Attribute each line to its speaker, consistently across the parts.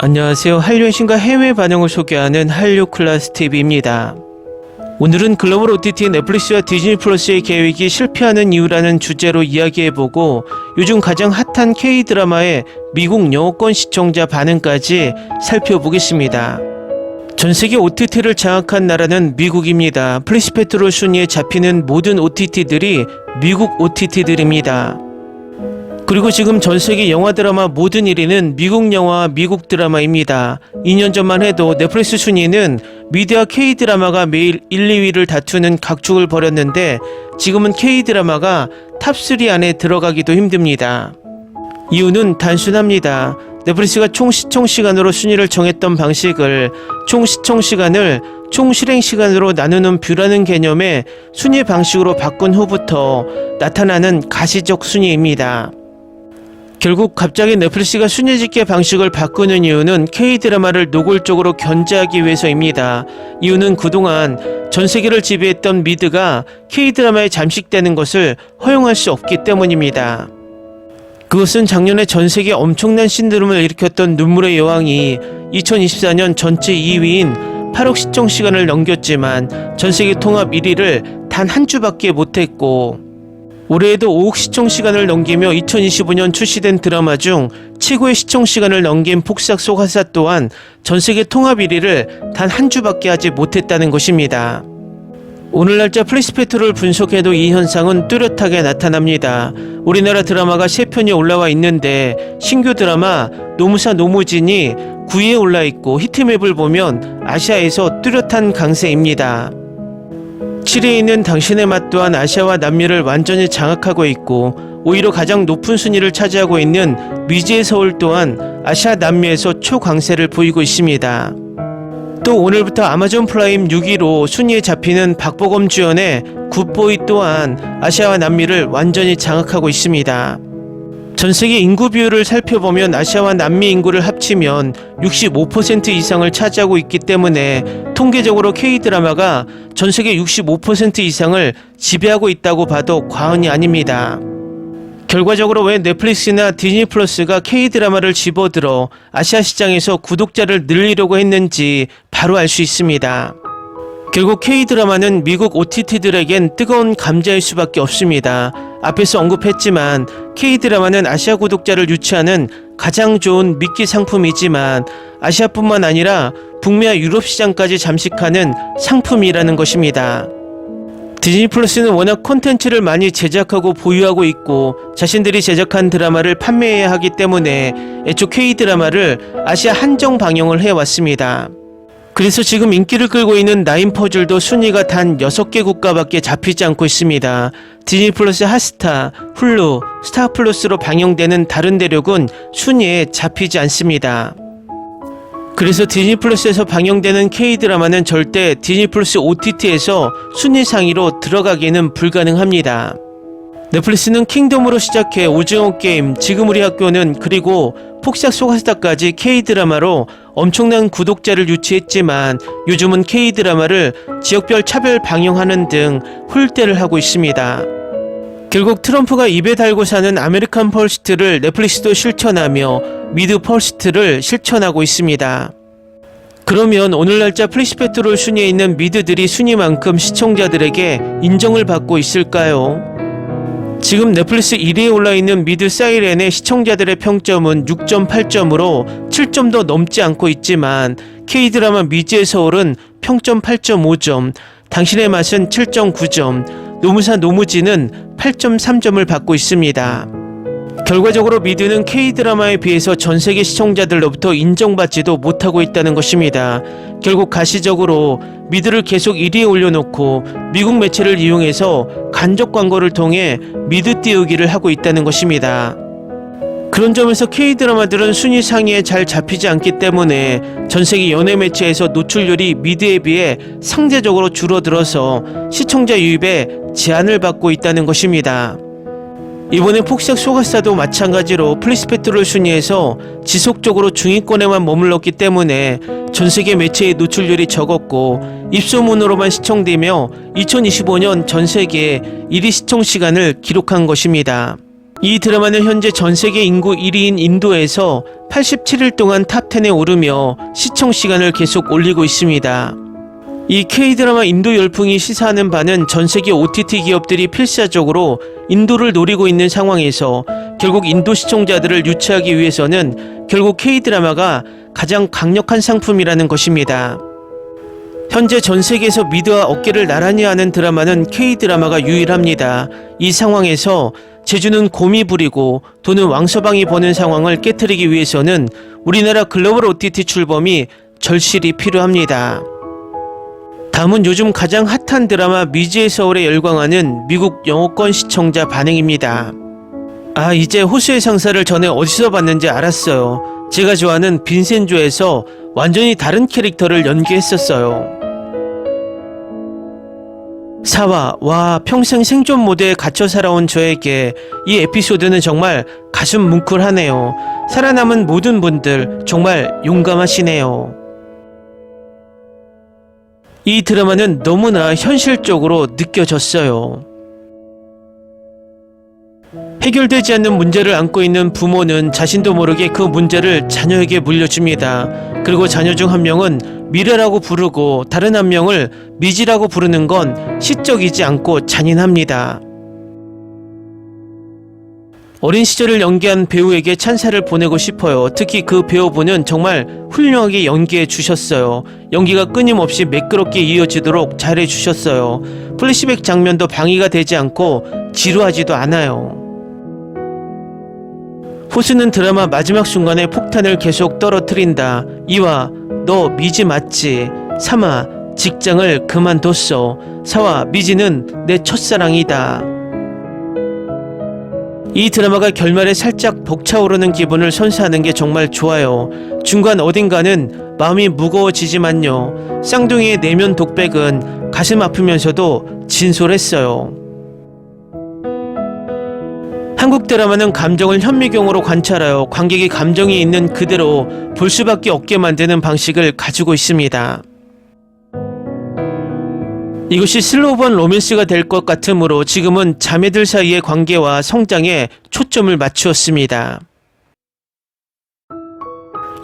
Speaker 1: 안녕하세요. 한류의 신과 해외 반응을 소개하는 한류 클래스 TV입니다. 오늘은 글로벌 OTT 넷플릭스와 디즈니 플러스의 계획이 실패하는 이유라는 주제로 이야기해보고 요즘 가장 핫한 K-드라마의 미국 영어권 시청자 반응까지 살펴보겠습니다. 전 세계 OTT를 장악한 나라는 미국입니다. 플리스페트롤 순위에 잡히는 모든 OTT들이 미국 OTT들입니다. 그리고 지금 전 세계 영화 드라마 모든 1위는 미국 영화, 미국 드라마입니다. 2년 전만 해도 넷플릭스 순위는 미디어 K 드라마가 매일 1, 2위를 다투는 각축을 벌였는데 지금은 K 드라마가 탑3 안에 들어가기도 힘듭니다. 이유는 단순합니다. 넷플릭스가 총 시청 시간으로 순위를 정했던 방식을 총 시청 시간을 총 실행 시간으로 나누는 뷰라는 개념의 순위 방식으로 바꾼 후부터 나타나는 가시적 순위입니다. 결국 갑자기 넷플릭스가 순위 집계 방식을 바꾸는 이유는 K-드라마를 노골적으로 견제하기 위해서입니다. 이유는 그동안 전 세계를 지배했던 미드가 K-드라마에 잠식되는 것을 허용할 수 없기 때문입니다. 그것은 작년에 전 세계 엄청난 신드롬을 일으켰던 눈물의 여왕이 2024년 전체 2위인 8억 시청 시간을 넘겼지만 전 세계 통합 1위를 단 한 주밖에 못했고 올해에도 5억 시청 시간을 넘기며 2025년 출시된 드라마 중 최고의 시청 시간을 넘긴 폭삭 속화사 또한 전 세계 통합 1위를 단 한 주밖에 하지 못했다는 것입니다. 오늘 날짜 플리스페트를 분석해도 이 현상은 뚜렷하게 나타납니다. 우리나라 드라마가 3편이 올라와 있는데 신규 드라마 노무사 노무진이 9위에 올라 있고 히트맵을 보면 아시아에서 뚜렷한 강세입니다. 7위에 있는 당신의 맛 또한 아시아와 남미를 완전히 장악하고 있고 오히려 가장 높은 순위를 차지하고 있는 미지의 서울 또한 아시아 남미에서 초강세를 보이고 있습니다. 또 오늘부터 아마존 프라임 6위로 순위에 잡히는 박보검 주연의 굿보이 또한 아시아와 남미를 완전히 장악하고 있습니다. 전 세계 인구 비율을 살펴보면 아시아와 남미 인구를 합치면 65% 이상을 차지하고 있기 때문에 통계적으로 K-드라마가 전 세계 65% 이상을 지배하고 있다고 봐도 과언이 아닙니다. 결과적으로 왜 넷플릭스나 디즈니 플러스가 K-드라마를 집어들어 아시아 시장에서 구독자를 늘리려고 했는지 바로 알 수 있습니다. 결국 K-드라마는 미국 OTT들에겐 뜨거운 감자일 수밖에 없습니다. 앞에서 언급했지만 K-드라마는 아시아 구독자를 유치하는 가장 좋은 미끼 상품이지만 아시아뿐만 아니라 북미와 유럽 시장까지 잠식하는 상품이라는 것입니다. 디즈니 플러스는 워낙 콘텐츠를 많이 제작하고 보유하고 있고 자신들이 제작한 드라마를 판매해야 하기 때문에 애초 K-드라마를 아시아 한정 방영을 해왔습니다. 그래서 지금 인기를 끌고 있는 나인 퍼즐도 순위가 단 6개 국가밖에 잡히지 않고 있습니다. 디즈니 플러스 핫스타, 훌루, 스타 플러스로 방영되는 다른 대륙은 순위에 잡히지 않습니다. 그래서 디즈니 플러스에서 방영되는 K-드라마는 절대 디즈니 플러스 OTT에서 순위 상위로 들어가기는 불가능합니다. 넷플릭스는 킹덤으로 시작해 오징어 게임, 지금 우리 학교는 그리고 폭삭 속았다까지 K-드라마로 엄청난 구독자를 유치했지만 요즘은 K-드라마를 지역별 차별 방영하는 등 홀대를 하고 있습니다. 결국 트럼프가 입에 달고 사는 아메리칸 펄스트를 넷플릭스도 실천하며 미드 펄스트를 실천하고 있습니다. 그러면 오늘 날짜 플리스페트롤 순위에 있는 미드들이 순위만큼 시청자들에게 인정을 받고 있을까요? 지금 넷플릭스 1위에 올라있는 미드 사이렌의 시청자들의 평점은 6.8점으로 7점도 넘지 않고 있지만 K드라마 미지의 서울은 평점 8.5점, 당신의 맛은 7.9점, 노무사 노무지는 8.3점을 받고 있습니다. 결과적으로 미드는 K-드라마에 비해서 전 세계 시청자들로부터 인정받지도 못하고 있다는 것입니다. 결국 가시적으로 미드를 계속 1위에 올려놓고 미국 매체를 이용해서 간접 광고를 통해 미드 띄우기를 하고 있다는 것입니다. 그런 점에서 K-드라마들은 순위 상위에 잘 잡히지 않기 때문에 전 세계 연예 매체에서 노출률이 미드에 비해 상대적으로 줄어들어서 시청자 유입에 제한을 받고 있다는 것입니다. 이번에 폭삭 소가사도 마찬가지로 플리스페트롤 순위에서 지속적으로 중위권에만 머물렀기 때문에 전 세계 매체의 노출률이 적었고 입소문으로만 시청되며 2025년 전 세계 1위 시청 시간을 기록한 것입니다. 이 드라마는 현재 전 세계 인구 1위인 인도에서 87일 동안 탑10에 오르며 시청 시간을 계속 올리고 있습니다. 이 K-드라마 인도 열풍이 시사하는 바는 전 세계 OTT 기업들이 필사적으로 인도를 노리고 있는 상황에서 결국 인도 시청자들을 유치하기 위해서는 결국 K-드라마가 가장 강력한 상품이라는 것입니다. 현재 전 세계에서 미드와 어깨를 나란히 하는 드라마는 K-드라마가 유일합니다. 이 상황에서 제주는 곰이 부리고 돈은 왕서방이 버는 상황을 깨뜨리기 위해서는 우리나라 글로벌 OTT 출범이 절실히 필요합니다. 다음은 요즘 가장 핫한 드라마 미지의 서울에 열광하는 미국 영어권 시청자 반응입니다. 아, 이제 호수의 상사를 전에 어디서 봤는지 알았어요. 제가 좋아하는 빈센조에서 완전히 다른 캐릭터를 연기했었어요. 사와, 와, 평생 생존 모드에 갇혀 살아온 저에게 이 에피소드는 정말 가슴 뭉클하네요. 살아남은 모든 분들 정말 용감하시네요. 이 드라마는 너무나 현실적으로 느껴졌어요. 해결되지 않는 문제를 안고 있는 부모는 자신도 모르게 그 문제를 자녀에게 물려줍니다. 그리고 자녀 중 한 명은 미래라고 부르고 다른 한 명을 미지라고 부르는 건 시적이지 않고 잔인합니다. 어린 시절을 연기한 배우에게 찬사를 보내고 싶어요. 특히 그 배우분은 정말 훌륭하게 연기해 주셨어요. 연기가 끊임없이 매끄럽게 이어지도록 잘해 주셨어요. 플래시백 장면도 방해가 되지 않고 지루하지도 않아요. 호수는 드라마 마지막 순간에 폭탄을 계속 떨어뜨린다. 이와 너 미지 맞지? 삼아 직장을 그만뒀어. 사와 미지는 내 첫사랑이다. 이 드라마가 결말에 살짝 벅차오르는 기분을 선사하는 게 정말 좋아요. 중간 어딘가는 마음이 무거워지지만요. 쌍둥이의 내면 독백은 가슴 아프면서도 진솔했어요. 한국 드라마는 감정을 현미경으로 관찰하여 관객이 감정이 있는 그대로 볼 수밖에 없게 만드는 방식을 가지고 있습니다. 이것이 슬로우번 로맨스가 될 것 같으므로 지금은 자매들 사이의 관계와 성장에 초점을 맞추었습니다.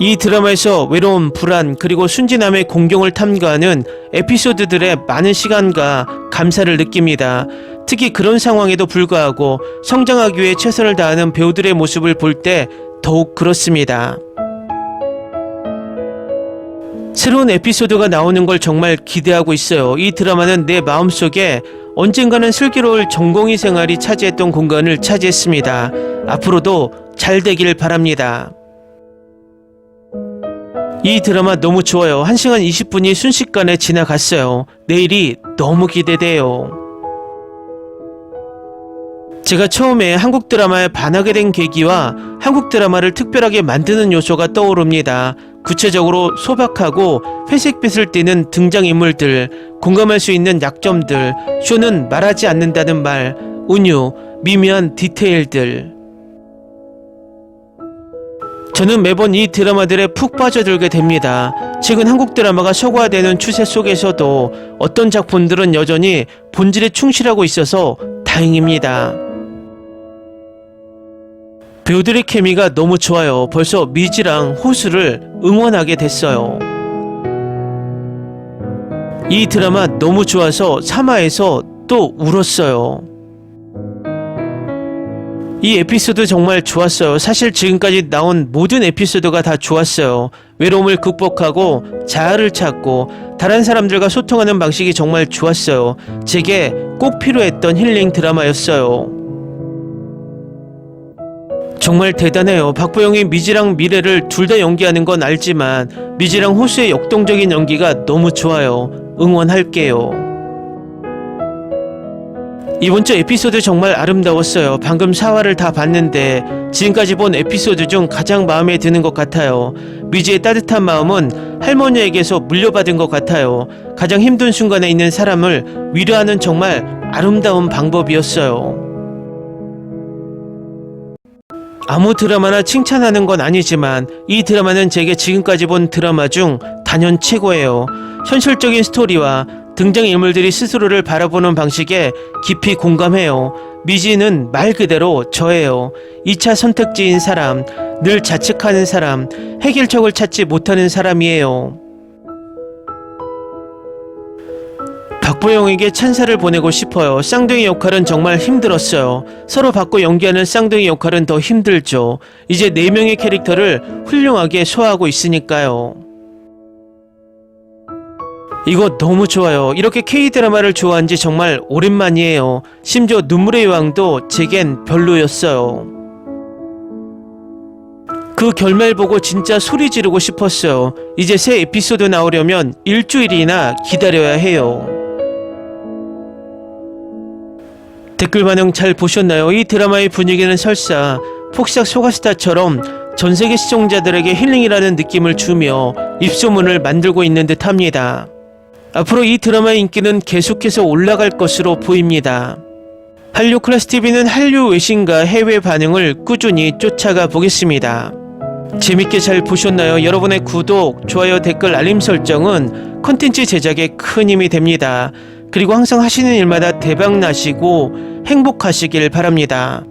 Speaker 1: 이 드라마에서 외로움, 불안, 그리고 순진함의 공경을 탐구하는 에피소드들의 많은 시간과 감사를 느낍니다. 특히 그런 상황에도 불구하고 성장하기 위해 최선을 다하는 배우들의 모습을 볼 때 더욱 그렇습니다. 새로운 에피소드가 나오는 걸 정말 기대하고 있어요. 이 드라마는 내 마음속에 언젠가는 슬기로울 전공의 생활이 차지했던 공간을 차지했습니다. 앞으로도 잘 되길 바랍니다. 이 드라마 너무 좋아요. 1시간 20분이 순식간에 지나갔어요. 내일이 너무 기대돼요. 제가 처음에 한국 드라마에 반하게 된 계기와 한국 드라마를 특별하게 만드는 요소가 떠오릅니다. 구체적으로 소박하고 회색빛을 띠는 등장인물들, 공감할 수 있는 약점들, 쇼는 말하지 않는다는 말, 운유, 미묘한 디테일들. 저는 매번 이 드라마들에 푹 빠져들게 됩니다. 최근 한국 드라마가 서구화되는 추세 속에서도 어떤 작품들은 여전히 본질에 충실하고 있어서 다행입니다. 배우들의 케미가 너무 좋아요. 벌써 미지랑 호수를 응원하게 됐어요. 이 드라마 너무 좋아서 3화에서 또 울었어요. 이 에피소드 정말 좋았어요. 사실 지금까지 나온 모든 에피소드가 다 좋았어요. 외로움을 극복하고 자아를 찾고 다른 사람들과 소통하는 방식이 정말 좋았어요. 제게 꼭 필요했던 힐링 드라마였어요. 정말 대단해요. 박보영이 미지랑 미래를 둘 다 연기하는 건 알지만 미지랑 호수의 역동적인 연기가 너무 좋아요. 응원할게요. 이번 주 에피소드 정말 아름다웠어요. 방금 4화를 다 봤는데 지금까지 본 에피소드 중 가장 마음에 드는 것 같아요. 미지의 따뜻한 마음은 할머니에게서 물려받은 것 같아요. 가장 힘든 순간에 있는 사람을 위로하는 정말 아름다운 방법이었어요. 아무 드라마나 칭찬하는 건 아니지만 이 드라마는 제게 지금까지 본 드라마 중 단연 최고예요. 현실적인 스토리와 등장인물들이 스스로를 바라보는 방식에 깊이 공감해요. 미지는 말 그대로 저예요. 2차 선택지인 사람, 늘 자책하는 사람, 해결책을 찾지 못하는 사람이에요. 박보영에게 찬사를 보내고 싶어요. 쌍둥이 역할은 정말 힘들었어요. 서로 받고 연기하는 쌍둥이 역할은 더 힘들죠. 이제 4명의 캐릭터를 훌륭하게 소화하고 있으니까요. 이거 너무 좋아요. 이렇게 K-드라마를 좋아한 지 정말 오랜만이에요. 심지어 눈물의 여왕도 제겐 별로였어요. 그 결말 보고 진짜 소리 지르고 싶었어요. 이제 새 에피소드 나오려면 일주일이나 기다려야 해요. 댓글 반응 잘 보셨나요? 이 드라마의 분위기는 설사 폭삭 소가스타처럼 전 세계 시청자들에게 힐링이라는 느낌을 주며 입소문을 만들고 있는 듯 합니다. 앞으로 이 드라마의 인기는 계속해서 올라갈 것으로 보입니다. 한류 클래스 TV는 한류 외신과 해외 반응을 꾸준히 쫓아가 보겠습니다. 재밌게 잘 보셨나요? 여러분의 구독, 좋아요, 댓글, 알림 설정은 컨텐츠 제작에 큰 힘이 됩니다. 그리고 항상 하시는 일마다 대박 나시고 행복하시길 바랍니다.